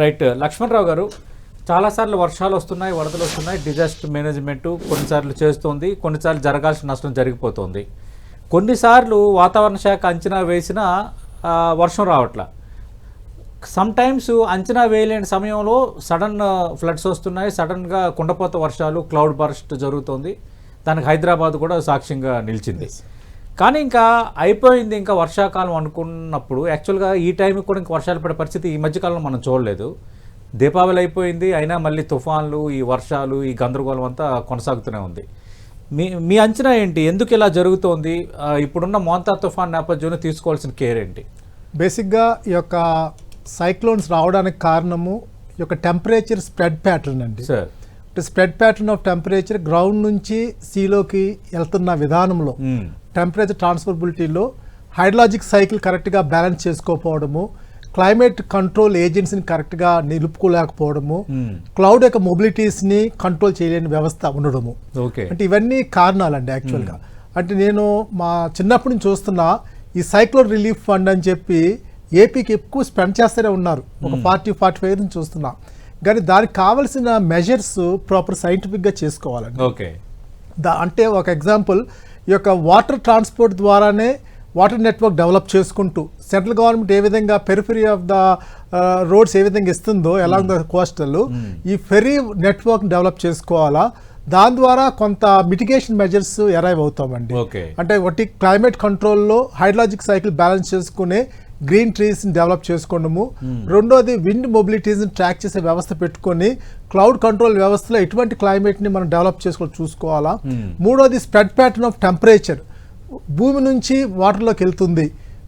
Right Lakshmana Rao గారు చాలాసార్లు వర్షాలు వస్తున్నాయి వరదలు వస్తున్నాయి డిజాస్టర్ మేనేజ్మెంట్ కొన్నిసార్లు చేస్తుంది కొన్నిసార్లు జరగాల్సిన నష్టం జరిగిపోతుంది. కొన్నిసార్లు వాతావరణ శాఖ అంచనా వేసినా వర్షం రావట్లా. సమ్టైమ్స్ అంచనా వేయలేని సమయంలో సడన్ ఫ్లడ్స్ వస్తున్నాయి సడన్గా కుండపోత వర్షాలు క్లౌడ్ బర్స్ట్ జరుగుతుంది. దానికి హైదరాబాద్ కూడా సాక్ష్యంగా నిలిచింది. కానీ ఇంకా అయిపోయింది ఇంకా వర్షాకాలం అనుకున్నప్పుడు యాక్చువల్గా ఈ టైంకి కూడా ఇంకా వర్షాలు పడే పరిస్థితి ఈ మధ్యకాలంలో మనం చూడలేదు. దీపావళి అయిపోయింది అయినా మళ్ళీ తుఫాన్లు ఈ వర్షాలు ఈ గందరగోళం అంతా కొనసాగుతూనే ఉంది. మీ మీ అంచనా ఏంటి? ఎందుకు ఇలా జరుగుతోంది? ఇప్పుడున్న మోంతా తుఫాన్ నేపథ్యంలో తీసుకోవాల్సిన కేర్ ఏంటి? బేసిక్గా ఈ యొక్క సైక్లోన్స్ రావడానికి కారణము ఈ యొక్క టెంపరేచర్ స్ప్రెడ్ ప్యాటర్న్ అండి. Sir. Spread pattern of temperature ground నుంచి సీలోకి వెళ్తున్న విధానంలో. టెంపరేచర్ ట్రాన్స్ఫర్బిలిటీలో హైడ్రాలజిక్ సైకిల్ కరెక్ట్గా బ్యాలెన్స్ చేసుకోకపోవడము క్లైమేట్ కంట్రోల్ ఏజెన్సీని కరెక్ట్గా నిలుపుకోలేకపోవడము. క్లౌడ్ యొక్క మొబిలిటీస్ని కంట్రోల్ చేయలేని వ్యవస్థ ఉండడము ఓకే అంటే ఇవన్నీ కారణాలండి యాక్చువల్గా అంటే నేను మా చిన్నప్పటి నుంచి చూస్తున్నా ఈ సైక్లోన్ రిలీఫ్ ఫండ్ అని చెప్పి ఏపీకి ఎక్కువ స్పెండ్ చేస్తూనే ఉన్నారు. ఒక ఫార్టీ ఫార్టీ ఫైవ్ నుంచి చూస్తున్నా. కానీ దానికి కావాల్సిన మెజర్స్ ప్రాపర్ సైంటిఫిక్గా చేసుకోవాలండి. ఓకే. దా అంటే ఒక ఎగ్జాంపుల్ ఈ యొక్క వాటర్ ట్రాన్స్పోర్ట్ ద్వారానే వాటర్ నెట్వర్క్ డెవలప్ చేసుకుంటూ సెంట్రల్ గవర్నమెంట్ ఏ విధంగా పెరిఫరీ ఆఫ్ ద రోడ్స్ ఏ విధంగా ఇస్తుందో అలాంగ్ ద కోస్టల్ ఈ ఫెరీ నెట్వర్క్ డెవలప్ చేసుకోవాలా? దాని ద్వారా కొంత మిటిగేషన్ మెజర్స్ ఎరైవ్ అవుతామండి. ఓకే. అంటే ఒకటి క్లైమేట్ కంట్రోల్లో హైడ్రాలజిక్ సైకిల్ బ్యాలెన్స్ చేసుకునే గ్రీన్ ట్రీస్ డెవలప్ చేసుకోవడము. రెండోది విండ్ మొబిలిటీస్ని ట్రాక్ చేసే వ్యవస్థ పెట్టుకొని క్లౌడ్ కంట్రోల్ వ్యవస్థలో ఎటువంటి క్లైమేట్ని మనం డెవలప్ చేసుకోవాలి. చూసుకోవాలా మూడోది స్ప్రెడ్ ప్యాటర్న్ ఆఫ్ టెంపరేచర్. భూమి నుంచి వాటర్లోకి వెళ్తుంది.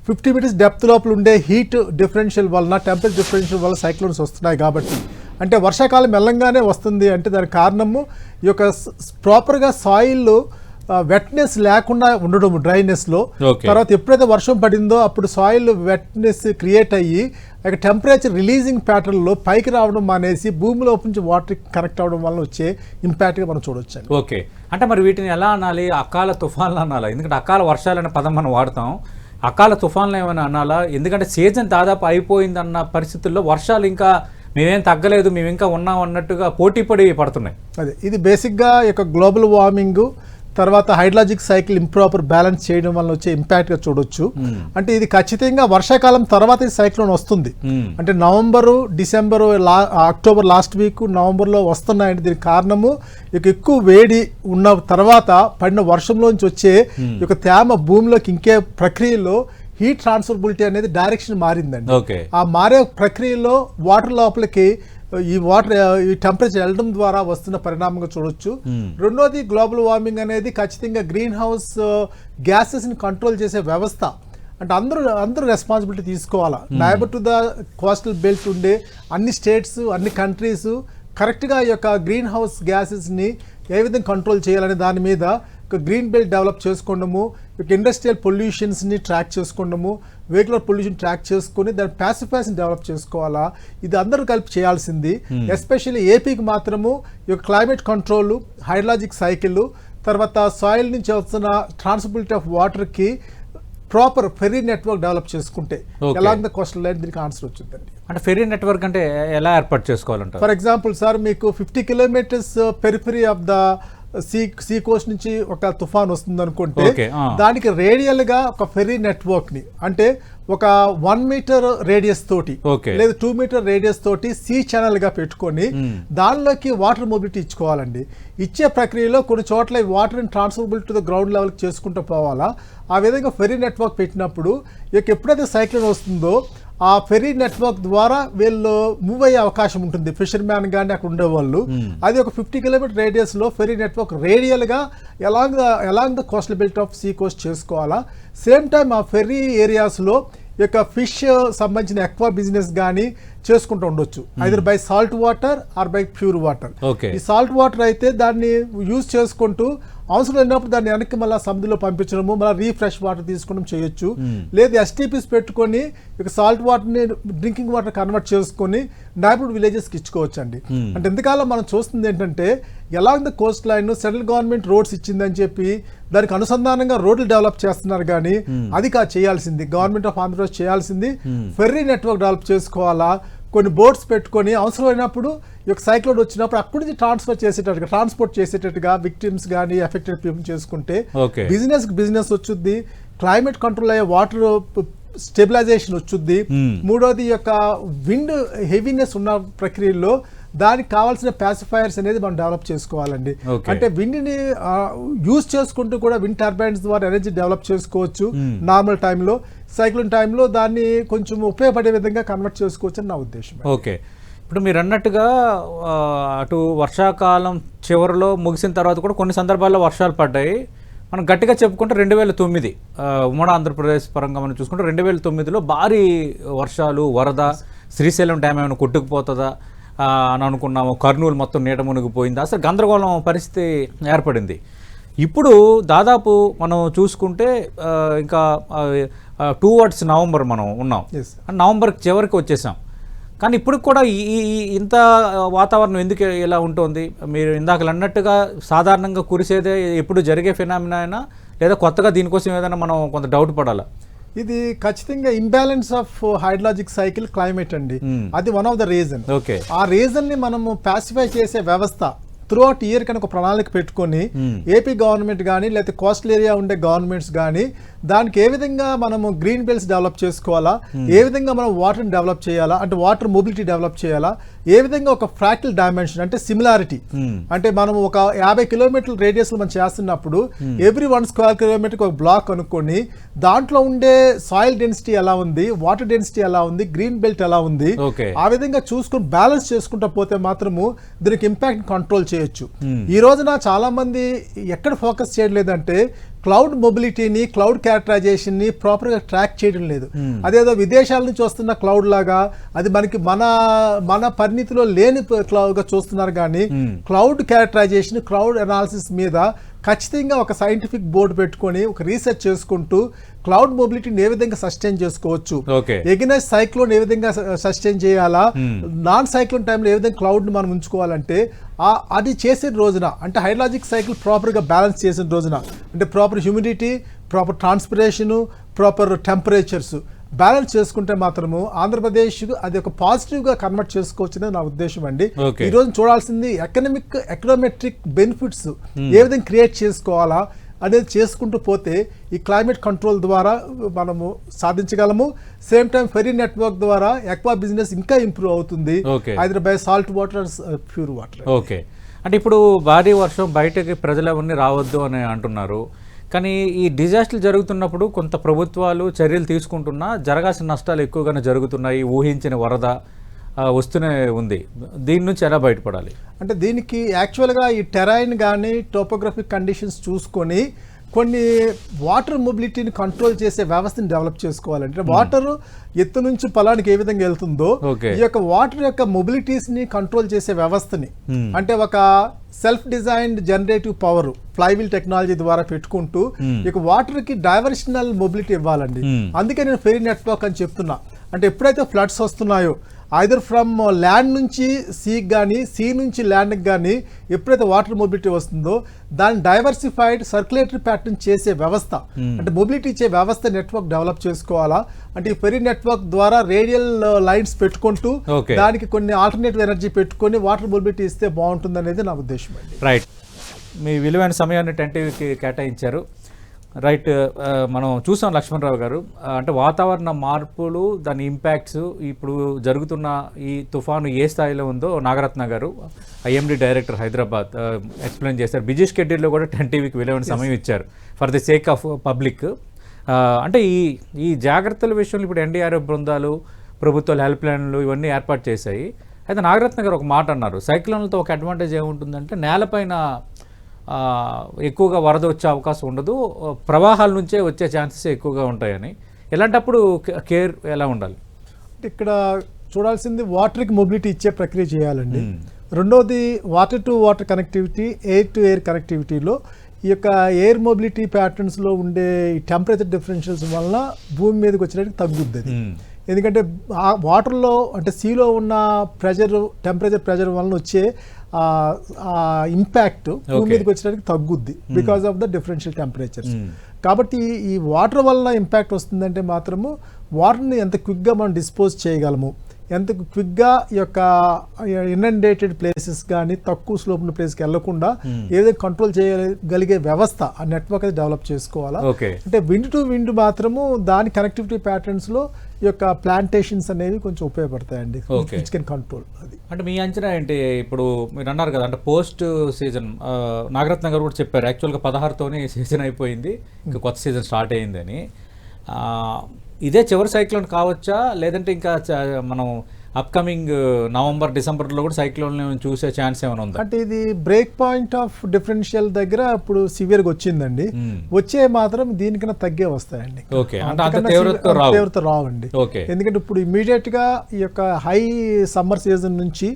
ఫిఫ్టీ మీటర్స్ డెప్త్ లోపల ఉండే హీట్ డిఫరెన్షియల్ వలన టెంపరేచర్ డిఫరెన్షియల్ వల్ల సైక్లోన్స్ వస్తున్నాయి కాబట్టి. అంటే వర్షాకాలం మెల్లంగానే వస్తుంది అంటే దానికి కారణము ఈ యొక్క ప్రాపర్గా సాయిల్ వెట్నెస్ లేకుండా ఉండడం డ్రైనెస్లో. తర్వాత ఎప్పుడైతే వర్షం పడిందో అప్పుడు సాయిల్ వెట్నెస్ క్రియేట్ అయ్యి ఇక టెంపరేచర్ రిలీజింగ్ ప్యాటర్న్లో పైకి రావడం మానేసి భూమిలో నుంచి వాటర్ కనెక్ట్ అవ్వడం వల్ల వచ్చే ఇంపాక్ట్గా మనం చూడొచ్చు ఓకే. అంటే మరి వీటిని ఎలా అనాలి? అకాల తుఫాన్లు అనాలా? ఎందుకంటే అకాల వర్షాలు అనే పదం మనం వాడతాం. అకాల తుఫాన్లు ఏమైనా అనాలా? ఎందుకంటే సీజన్ దాదాపు అయిపోయిందన్న పరిస్థితుల్లో వర్షాలు ఇంకా మేమేం తగ్గలేదు మేము ఇంకా ఉన్నాం అన్నట్టుగా పోటీ పడి పడుతున్నాయి. అదే. ఇది బేసిక్గా ఈ యొక్క గ్లోబల్ వార్మింగ్ తర్వాత హైడ్రాలజిక్ సైకిల్ ఇంప్రాపర్ బ్యాలెన్స్ చేయడం వల్ల వచ్చే ఇంపాక్ట్గా చూడొచ్చు. అంటే ఇది ఖచ్చితంగా వర్షాకాలం తర్వాత ఈ సైక్లోన్ వస్తుంది. మ్మ్. అంటే నవంబరు డిసెంబరు లా అక్టోబర్ లాస్ట్ వీక్ నవంబర్లో వస్తున్నాయంటే దీనికి కారణము ఇక ఎక్కువ వేడి ఉన్న తర్వాత పడిన వర్షంలోంచి వచ్చే ఈ యొక్క తేమ భూమిలోకి ఇంకే ప్రక్రియలో హీట్ ట్రాన్స్ఫర్బిలిటీ అనేది డైరెక్షన్ మారిందండి. ఆ మారే ప్రక్రియలో వాటర్ లోపలికి ఈ వాటర్ ఈ టెంపరేచర్ వెళ్ళడం ద్వారా వస్తున్న పరిణామంగా చూడొచ్చు. రెండోది గ్లోబల్ వార్మింగ్ అనేది ఖచ్చితంగా గ్రీన్ హౌస్ గ్యాసెస్ని కంట్రోల్ చేసే వ్యవస్థ. అంటే అందరూ అందరూ రెస్పాన్సిబిలిటీ తీసుకోవాలా? Neighbour to the coastal belt ఉండే అన్ని స్టేట్స్ అన్ని కంట్రీస్ కరెక్ట్గా ఈ యొక్క గ్రీన్ హౌస్ గ్యాసెస్ని ఏ విధంగా కంట్రోల్ చేయాలనే దాని మీద ఒక గ్రీన్ బెల్ట్ డెవలప్ చేసుకోవడము ఇక ఇండస్ట్రియల్ పొల్యూషన్స్ని ట్రాక్ చేసుకోవడము వెహికులర్ పొల్యూషన్ ట్రాక్ చేసుకొని దాని ప్యాసిఫైస్ని డెవలప్ చేసుకోవాలా? ఇది అందరూ కలిపి చేయాల్సింది. ఎస్పెషల్లీ ఏపీకి మాత్రము ఈ క్లైమేట్ కంట్రోల్ హైడ్రాలజిక్ సైకిల్ తర్వాత సాయిల్ నుంచి వస్తున్న ట్రాన్స్బిలిటీ ఆఫ్ వాటర్కి ప్రాపర్ ఫెరీ నెట్వర్క్ డెవలప్ చేసుకుంటే. ఎలాగ ద కోస్టల్ లైన్ దీనికి ఆన్సర్ వచ్చిందండి. అంటే ఫెరీ నెట్వర్క్ అంటే ఎలా ఏర్పాటు చేసుకోవాలంటారు? ఫర్ ఎగ్జాంపుల్ సార్ మీకు fifty kilometres periphery of the sea sea coast నుంచి ఒక తుఫాన్ వస్తుంది అనుకుంటే. దానికి రేడియల్గా ఒక ఫెరీ నెట్వర్క్ని అంటే ఒక వన్ మీటర్ రేడియస్ తోటి. లేదా టూ మీటర్ రేడియస్ తోటి సీ ఛానల్గా పెట్టుకొని దానిలోకి వాటర్ మొబిలిటీ ఇచ్చుకోవాలండి ఇచ్చే ప్రక్రియలో కొన్ని చోట్ల water transferable to the ground level చేసుకుంటూ పోవాలా ఆ విధంగా ఫెరీ నెట్వర్క్ పెట్టినప్పుడు ఇక ఎప్పుడైతే సైక్లోన్ వస్తుందో ఆ ఫెరీ నెట్వర్క్ ద్వారా వీళ్ళు మూవ్ అయ్యే అవకాశం ఉంటుంది. ఫిషర్ మ్యాన్ కానీ అక్కడ ఉండేవాళ్ళు. అది ఒక ఫిఫ్టీ కిలోమీటర్ రేడియస్లో ferry network రేడియల్గా along along the coastal belt of sea coast చేసుకోవాలా. సేమ్ టైం ఆ ఫెర్రీ ఏరియాస్లో ఈ యొక్క ఫిష్ సంబంధించిన ఎక్కువ బిజినెస్ కానీ చేసుకుంటూ ఉండొచ్చు. Either by salt water or by pure water. ఈ సాల్ట్ వాటర్ అయితే దాన్ని యూజ్ చేసుకుంటూ అవసరం లేనప్పుడు దాన్ని వెనక్కి మళ్ళీ సముద్రంలో పంపించడము మళ్ళీ రీఫ్రెష్ వాటర్ తీసుకోవడం చేయొచ్చు. లేదు ఎస్టీపీస్ పెట్టుకొని ఇక సాల్ట్ వాటర్ని డ్రింకింగ్ వాటర్ కన్వర్ట్ చేసుకొని నైబర్హుడ్ విలేజెస్కి ఇచ్చుకోవచ్చు అండి అంటే ఎంతకాలం మనం చూస్తుంది ఏంటంటే along the coast line central government roads ఇచ్చిందని చెప్పి దానికి అనుసంధానంగా రోడ్లు డెవలప్ చేస్తున్నారు కానీ అది కా చేయాల్సింది. గవర్నమెంట్ ఆఫ్ ఆంధ్రప్రదేశ్ చేయాల్సింది. ఫెర్రీ నెట్వర్క్ డెవలప్ చేసుకోవాలా? కొన్ని బోట్స్ పెట్టుకొని అవసరమైనప్పుడు ఈ యొక్క సైక్లోన్ వచ్చినప్పుడు అక్కడి నుంచి ట్రాన్స్ఫర్ చేసేటట్టుగా ట్రాన్స్పోర్ట్ చేసేటట్టుగా విక్టిమ్స్ కానీ ఎఫెక్టెడ్ పీపుల్ చేసుకుంటే బిజినెస్ బిజినెస్ వచ్చుద్ది క్లైమేట్ కంట్రోల్ అయ్యే వాటర్ స్టెబిలైజేషన్ వచ్చుద్ది. మూడోది యొక్క విండ్ హెవీనెస్ ఉన్న ప్రక్రియలో దానికి కావాల్సిన పాసిఫైయర్స్ అనేది మనం డెవలప్ చేసుకోవాలండి. అంటే విండ్ని యూజ్ చేసుకుంటూ కూడా విండ్ టర్బైన్స్ ద్వారా ఎనర్జీ డెవలప్ చేసుకోవచ్చు. నార్మల్ టైంలో సైక్లోన్ టైంలో దాన్ని కొంచెం ఉపయోగపడే విధంగా కన్వర్ట్ చేసుకోవచ్చు అని నా ఉద్దేశం ఓకే. ఇప్పుడు మీరు అన్నట్టుగా అటు వర్షాకాలం చివరిలో ముగిసిన తర్వాత కూడా కొన్ని సందర్భాల్లో వర్షాలు పడ్డాయి. మనం గట్టిగా చెప్పుకుంటే రెండు వేల తొమ్మిది ఉమ్మడి ఆంధ్రప్రదేశ్ పరంగా మనం చూసుకుంటే రెండు వేల తొమ్మిదిలో భారీ వర్షాలు వరద శ్రీశైలం డ్యామ్ ఏమైనా కొట్టుకుపోతుందా? అని అనుకున్నాము. కర్నూలు మొత్తం నీట మునిగిపోయింది? అసలు గందరగోళం పరిస్థితి ఏర్పడింది. ఇప్పుడు దాదాపు మనం చూసుకుంటే ఇంకా టూ వర్డ్స్ నవంబర్ మనం ఉన్నాం. నవంబర్ చివరికి వచ్చేసాం. కానీ ఇప్పుడు కూడా ఈ ఇంత వాతావరణం ఎందుకు ఇలా ఉంటుంది? మీరు ఇందాక అన్నట్టుగా సాధారణంగా కురిసేదే ఎప్పుడు జరిగే ఫినామినా అయినా లేదా కొత్తగా దీనికోసం ఏదైనా మనం కొంత డౌట్ పడాలా? ఇది ఖచ్చితంగా imbalance of hydrologic cycle climate అండి. Hmm. అది one of the reason okay ఆ రీజన్ని మనము పాసిఫై చేసే వ్యవస్థ త్రూ అవుట్ ఇయర్ కనుక ప్రణాళిక పెట్టుకొని. ఏపీ గవర్నమెంట్ కానీ లేకపోతే కోస్టల్ ఏరియా ఉండే గవర్నమెంట్స్ కానీ దానికి ఏ విధంగా మనము గ్రీన్ బెల్ట్స్ డెవలప్ చేసుకోవాలా? ఏ విధంగా మనం వాటర్ని డెవలప్ చేయాలా? అంటే వాటర్ మొబిలిటీ డెవలప్ చేయాలా? ఏ విధంగా ఒక ఫ్రాక్టల్ డైమెన్షన్ అంటే సిమిలారిటీ Hmm. అంటే మనం ఒక యాభై కిలోమీటర్ల రేడియస్లో మనం చేస్తున్నప్పుడు ఎవ్రీ వన్ స్క్వేర్ కిలోమీటర్ ఒక బ్లాక్ అనుకొని దాంట్లో ఉండే సాయిల్ డెన్సిటీ ఎలా ఉంది? వాటర్ డెన్సిటీ ఎలా ఉంది? గ్రీన్ బెల్ట్ ఎలా ఉంది? ఆ విధంగా చూసుకుని బ్యాలెన్స్ చేసుకుంటా పోతే మాత్రము దీనికి ఇంపాక్ట్ కంట్రోల్ చేయొచ్చు. Hmm. ఈ రోజున చాలా మంది ఎక్కడ ఫోకస్ చేయడం లేదంటే క్లౌడ్ మొబిలిటీని క్లౌడ్ క్యారెక్టరైజేషన్ని ప్రాపర్గా ట్రాక్ చేయడం లేదు Hmm. అదేదో విదేశాల నుంచి వస్తున్న క్లౌడ్ లాగా అది మనకి మన మన పరిణితిలో లేని క్లౌడ్గా చూస్తున్నారు కానీ Hmm. Cloud characterisation cloud analysis మీద ఖచ్చితంగా ఒక సైంటిఫిక్ బోర్డు పెట్టుకొని ఒక రీసెర్చ్ చేసుకుంటూ క్లౌడ్ మొబిలిటీని ఏ విధంగా సస్టైన్ చేసుకోవచ్చు ఓకే ఎగినెస్ సైక్లోన్ ఏ విధంగా సస్టైన్ చేయాలా Hmm. నాన్ సైక్లోన్ టైంలో ఏ విధంగా క్లౌడ్ మనం ఉంచుకోవాలంటే అది చేసిన రోజున అంటే హైడ్రాలజిక్ సైకిల్ ప్రాపర్గా బ్యాలెన్స్ చేసిన రోజున అంటే proper humidity proper transpiration proper temperatures balance చేసుకుంటే మాత్రము ఆంధ్రప్రదేశ్ అది ఒక పాజిటివ్గా కన్వర్ట్ చేసుకోవచ్చు అనేది నా ఉద్దేశం అండి. ఈ రోజు చూడాల్సింది ఎకనమిక్ ఎకనామెట్రిక్ బెనిఫిట్స్ ఏ విధంగా క్రియేట్ చేసుకోవాలా అనేది చేసుకుంటూ పోతే ఈ క్లైమేట్ కంట్రోల్ ద్వారా మనము సాధించగలము. సేమ్ టైం ఫెరీ నెట్వర్క్ ద్వారా ఎక్వా బిజినెస్ ఇంకా ఇంప్రూవ్ అవుతుంది. Either by salt water pure water. Okay. అంటే ఇప్పుడు భారీ వర్షం బయటకి ప్రజలు ఎవరిని రావద్దు అని అంటున్నారు. కానీ ఈ డిజాస్టర్ జరుగుతున్నప్పుడు కొంత ప్రభుత్వాలు చర్యలు తీసుకుంటున్నా జరగాల్సిన నష్టాలు ఎక్కువగానే జరుగుతున్నాయి. ఊహించిన వరద వస్తూనే ఉంది దీని నుంచి ఎలా బయటపడాలి అంటే దీనికి యాక్చువల్గా ఈ టెరైన్ కానీ టోపోగ్రఫిక్ కండిషన్స్ చూసుకొని కొన్ని వాటర్ మొబిలిటీని కంట్రోల్ చేసే వ్యవస్థని డెవలప్ చేసుకోవాలంటే వాటర్ ఎత్తు నుంచి పొలానికి ఏ విధంగా వెళ్తుందో. ఈ యొక్క వాటర్ యొక్క మొబిలిటీస్ని కంట్రోల్ చేసే వ్యవస్థని. అంటే ఒక self designed generative power flywheel technology ద్వారా పెట్టుకుంటూ. ఇక వాటర్కి డైవర్షనల్ మొబిలిటీ ఇవ్వాలండి. అందుకే నేను ఫెరీ నెట్వర్క్ అని చెప్తున్నా అంటే ఎప్పుడైతే ఫ్లడ్స్ వస్తున్నాయో ఐదర్ ఫ్రమ్ ల్యాండ్ నుంచి సీకి కానీ సీ నుంచి ల్యాండ్కి కానీ ఎప్పుడైతే వాటర్ మొబిలిటీ వస్తుందో దాన్ని డైవర్సిఫైడ్ సర్క్యులేటరీ ప్యాటర్న్ చేసే వ్యవస్థ. Hmm. అంటే మొబిలిటీ ఇచ్చే వ్యవస్థ నెట్వర్క్ డెవలప్ చేసుకోవాలా? అంటే ఈ ఫెరీ నెట్వర్క్ ద్వారా రేడియల్ లైన్స్ పెట్టుకుంటూ Okay. దానికి కొన్ని ఆల్టర్నేటివ్ ఎనర్జీ పెట్టుకొని వాటర్ మొబిలిటీ ఇస్తే బాగుంటుంది అనేది నా ఉద్దేశం రైట్ మీ విలువైన సమయాన్ని టెన్ టీవీకి కేటాయించారు. రైట్ మనం చూసాం లక్ష్మణరావు గారు. అంటే వాతావరణ మార్పులు దాని ఇంపాక్ట్స్ ఇప్పుడు జరుగుతున్న ఈ తుఫాను ఏ స్థాయిలో ఉందో నాగరత్న గారు ఐఎండి డైరెక్టర్ హైదరాబాద్ ఎక్స్ప్లెయిన్ చేశారు. బిజీ షెడ్యూల్లో కూడా టెన్ టీవీకి విలువైన సమయం ఇచ్చారు. For the sake of public అంటే ఈ ఈ జాగ్రత్తల విషయంలో ఇప్పుడు ఎన్డీఆర్ఎఫ్ బృందాలు ప్రభుత్వాలు హెల్ప్ లైన్లు ఇవన్నీ ఏర్పాటు చేశాయి. అయితే నాగరత్న గారు ఒక మాట అన్నారు. సైక్లోన్లతో ఒక అడ్వాంటేజ్ ఏముంటుందంటే నేలపైన ఎక్కువగా వరద వచ్చే అవకాశం ఉండదు. ప్రవాహాల నుంచే వచ్చే ఛాన్సెస్ ఎక్కువగా ఉంటాయని. ఇలాంటప్పుడు కేర్ ఎలా ఉండాలి? అంటే ఇక్కడ చూడాల్సింది వాటర్కి మొబిలిటీ ఇచ్చే ప్రక్రియ చేయాలండి. రెండోది water to water connectivity air to air కనెక్టివిటీలో ఈ యొక్క ఎయిర్ మొబిలిటీ ప్యాటర్న్స్లో ఉండే ఈ టెంపరేచర్ డిఫరెన్షియల్స్ వలన భూమి మీదకి వచ్చేటప్పుడు తగ్గుద్ది. ఎందుకంటే ఆ వాటర్లో అంటే సీలో ఉన్న ప్రెషర్ టెంపరేచర్ ప్రెషర్ వలన వచ్చే ఇంపాక్ట్ భూమి. మీదకి వచ్చేటప్పుడు తగ్గుద్ది because of the differential temperatures. కాబట్టి ఈ వాటర్ వలన ఇంపాక్ట్ వస్తుందంటే మాత్రము వాటర్ని ఎంత క్విక్గా మనం డిస్పోజ్ చేయగలము ఎంత క్విక్గా ఈ యొక్క ఇన్అండేటెడ్ ప్లేసెస్ కానీ తక్కువ స్లోప్ ఉన్న ప్లేస్కి వెళ్ళకుండా ఏదైతే కంట్రోల్ చేయగలిగే వ్యవస్థ ఆ నెట్వర్క్ అది డెవలప్ చేసుకోవాలా? ఓకే అంటే విండ్ టు విండ్ మాత్రము దాని కనెక్టివిటీ ప్యాటర్న్స్లో ఈ యొక్క ప్లాంటేషన్స్ అనేవి కొంచెం ఉపయోగపడతాయండి. విచ్ కెన్ కంట్రోల్ అది. అంటే మీ అంచనా ఏంటి? ఇప్పుడు మీరు అన్నారు కదా అంటే పోస్ట్ సీజన్ నాగరత్న గారు కూడా చెప్పారు యాక్చువల్గా పదహారుతోనే సీజన్ అయిపోయింది ఇంకా కొత్త సీజన్ స్టార్ట్ అయ్యిందని. ఆ, ఇదే చివరి సైక్లోన్ కావచ్చా? లేదంటే ఇంకా మనం అప్కమింగ్ నవంబర్ డిసెంబర్లో కూడా సైక్లోన్ చూసే ఛాన్స్ ఏమైనా ఉందా? అంటే ఇది బ్రేక్ పాయింట్ ఆఫ్ డిఫరెన్షియల్ దగ్గర ఇప్పుడు సివియర్గా వచ్చిందండి. మ్మ్. వచ్చే మాత్రం దీనికన్నా తగ్గే వస్తాయండి. ఓకే తీవ్రత రావండి. ఓకే ఎందుకంటే ఇప్పుడు ఇమీడియట్గా ఈ యొక్క హై సమ్మర్ సీజన్ నుంచి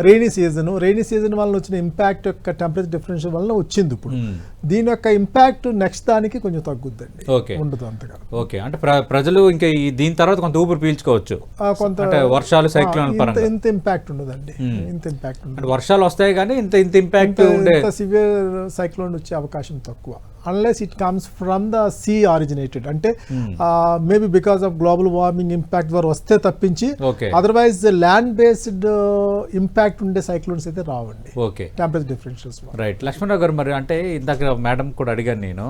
రైనీ సీజన్ రైనీ సీజన్ వల్ల వచ్చిన ఇంపాక్ట్ యొక్క టెంపరేచర్ డిఫరెన్షియల్ వల్ల వచ్చింది ఇప్పుడు. మ్మ్. దీని యొక్క ఇంపాక్ట్ నెక్స్ట్ దానికి కొంచెం తగ్గుద్దండి. ఓకే ఉండదు అంతగా. ఓకే అంటే ప్ర- ప్రజలు ఇంకా ఈ దీని తర్వాత కొంత ఊపిరి పీల్చుకోవచ్చు. కొంత వర్షాలు సైక్లోన్ ఇంత పరంగా. ఇంత ఇంపాక్ట్ ఉండదండి. ఇంత ఇంపాక్ట్ ఉండదు. వర్షాలు వస్తాయి కానీ ఇంత ఇంత ఇంపాక్ట్ సివియర్ సైక్లోన్ వచ్చే అవకాశం తక్కువ. Unless it comes from the sea originated అంటే maybe because of global warming impact ద్వారా వస్తే తప్పించి అదర్వైజ్ ల్యాండ్ బేస్డ్ ఇంపాక్ట్ ఉండే సైక్లోన్స్ అయితే రావండి. Okay temperature differentials right Lakshmana Rao గారు మరి అంటే ఇందాక మేడం కూడా అడిగాను నేను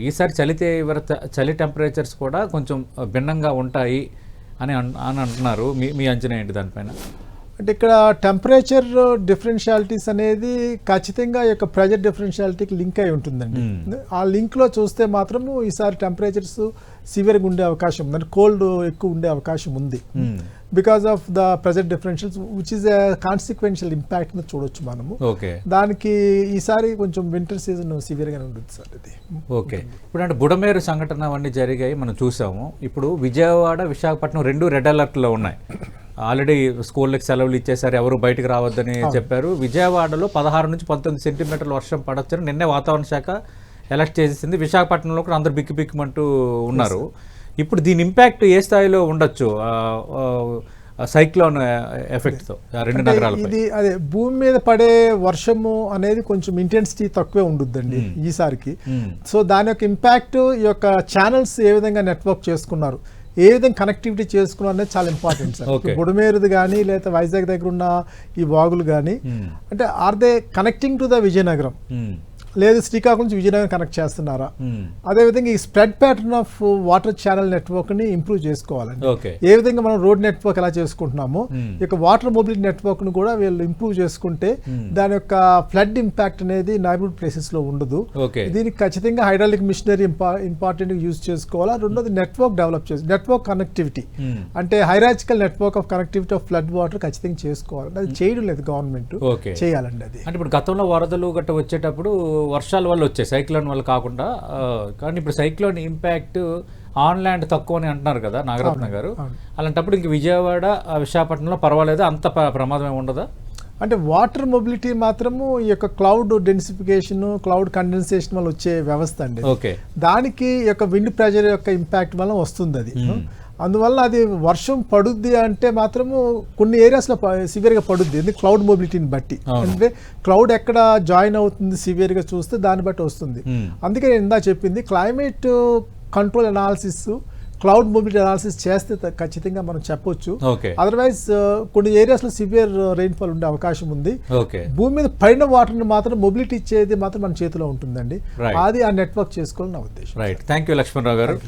ఈసారి చలి తీవ్రత చలి టెంపరేచర్స్ కూడా కొంచెం భిన్నంగా ఉంటాయి అన్- అని అంటున్నారు. మీ మీ అంచనా ఏంటి దానిపైన? అంటే ఇక్కడ టెంపరేచర్ డిఫరెన్షియాలిటీస్ అనేది ఖచ్చితంగా ఈ యొక్క ప్రెజర్ డిఫరెన్షియాలిటీకి లింక్ అయి ఉంటుందండి. ఆ లింక్లో చూస్తే మాత్రము ఈసారి టెంపరేచర్స్ సివియర్గా ఉండే అవకాశం ఉంది. అంటే కోల్డ్ ఎక్కువ ఉండే అవకాశం ఉంది. Because of the pressure differentials which is consequential impact చూడొచ్చు మనము. ఓకే దానికి ఈసారి కొంచెం వింటర్ సీజన్ సివియర్గానే ఉంటుంది సార్ ఇది. ఓకే ఇప్పుడు అంటే బుడమేరు సంఘటన అవన్నీ జరిగాయి మనం చూసాము. ఇప్పుడు విజయవాడ విశాఖపట్నం రెండు రెడ్ అలర్ట్లో ఉన్నాయి. ఆల్రెడీ స్కూళ్ళకి సెలవులు ఇచ్చేసారు ఎవరు బయటకు రావద్దని చెప్పారు. విజయవాడలో పదహారు నుంచి పంతొమ్మిది సెంటీమీటర్ల వర్షం పడొచ్చని నిన్నే వాతావరణ శాఖ ఎలక్ట్ చేసింది. విశాఖపట్నంలో కూడా అందరు బిక్కి బిక్కుమంటూ ఉన్నారు ఇప్పుడు దీని ఇంపాక్ట్ ఏ స్థాయిలో ఉండొచ్చు? సైక్లోన్ ఎఫెక్ట్తో రెండు అంటే నగరాలపై. ఇది అదే భూమి మీద పడే వర్షము అనేది కొంచెం ఇంటెన్సిటీ తక్కువే ఉండుద్దండి ఈసారికి. మ్మ్. సో దాని యొక్క ఇంపాక్ట్ ఈ యొక్క ఛానల్స్ ఏ విధంగా నెట్వర్క్ చేసుకున్నారు? ఏ విధంగా కనెక్టివిటీ చేసుకున్నారు అనేది చాలా ఇంపార్టెంట్ సార్. బుడమేరుది కానీ లేదా వైజాగ్ దగ్గర ఉన్న ఈ వాగులు కానీ మ్మ్. అంటే are they connecting to the Vizianagaram hmm. లేదు శ్రీకాకుళం నుంచి విజయనగరం కనెక్ట్ చేస్తున్నారా? మ్మ్. అదేవిధంగా ఈ spread pattern of water channel నెట్వర్క్ని improve చేసుకోవాలండి. ఏ విధంగా మనం రోడ్ నెట్వర్క్ ఎలా చేసుకుంటున్నామో Hmm. ఈ యొక్క వాటర్ మొబిలిటీ నెట్వర్క్ను కూడా వీళ్ళు ఇంప్రూవ్ చేసుకుంటే దాని యొక్క ఫ్లడ్ ఇంపాక్ట్ అనేది నైబర్హుడ్ ప్లేసెస్లో ఉండదు. దీనికి ఖచ్చితంగా హైడ్రాలిక్ మిషనరీ ఇంపార్టెంట్ యూజ్ చేసుకోవాలా? రెండోది నెట్వర్క్ డెవలప్ చేసి నెట్వర్క్ కనెక్టివిటీ. అంటే hierarchical network of connectivity of flood water ఖచ్చితంగా చేసుకోవాలి అది చేయడం లేదు గవర్నమెంట్ చేయాలండి అది. అంటే ఇప్పుడు గతంలో వరదలు గట్ట వచ్చేటప్పుడు వర్షాల వల్ల వచ్చాయి సైక్లోన్ వల్ల కాకుండా కానీ ఇప్పుడు సైక్లోన్ ఇంపాక్ట్ ఆన్ ల్యాండ్ తక్కువ అని అంటున్నారు కదా నాగరత్న గారు. అలాంటప్పుడు ఇంక విజయవాడ విశాఖపట్నంలో పర్వాలేదు? అంత ప్ర- ప్రమాదం ఉండదా? అంటే వాటర్ మొబిలిటీ మాత్రము ఈ యొక్క క్లౌడ్ డెన్సిఫికేషన్ క్లౌడ్ కండెన్సేషన్ వల్ల వచ్చే వ్యవస్థ అండి. ఓకే. దానికి యొక్క విండ్ ప్రెజర్ యొక్క ఇంపాక్ట్ వల్ల వస్తుంది అది అందువల్ల అది వర్షం పడుద్ది అంటే మాత్రము కొన్ని ఏరియాస్లో సివియర్గా పడుద్ది. ఎందుకు? క్లౌడ్ మొబిలిటీని బట్టి. అంటే క్లౌడ్ ఎక్కడ జాయిన్ అవుతుంది సివియర్గా చూస్తే దాన్ని బట్టి వస్తుంది. అందుకే నేను ఇందా చెప్పింది climate control analysis cloud mobility analysis చేస్తే ఖచ్చితంగా మనం చెప్పొచ్చు. అదర్వైజ్ కొన్ని ఏరియాస్లో సివియర్ రెయిన్ఫాల్ ఉండే అవకాశం ఉంది. ఓకే. భూమి మీద పడిన వాటర్ని మాత్రం మొబిలిటీ ఇచ్చేది మాత్రం మన చేతిలో ఉంటుందండి. అది ఆ నెట్వర్క్ చేసుకోవాలని నా ఉద్దేశం. రైట్ థ్యాంక్ యూ లక్ష్మణరావు గారు.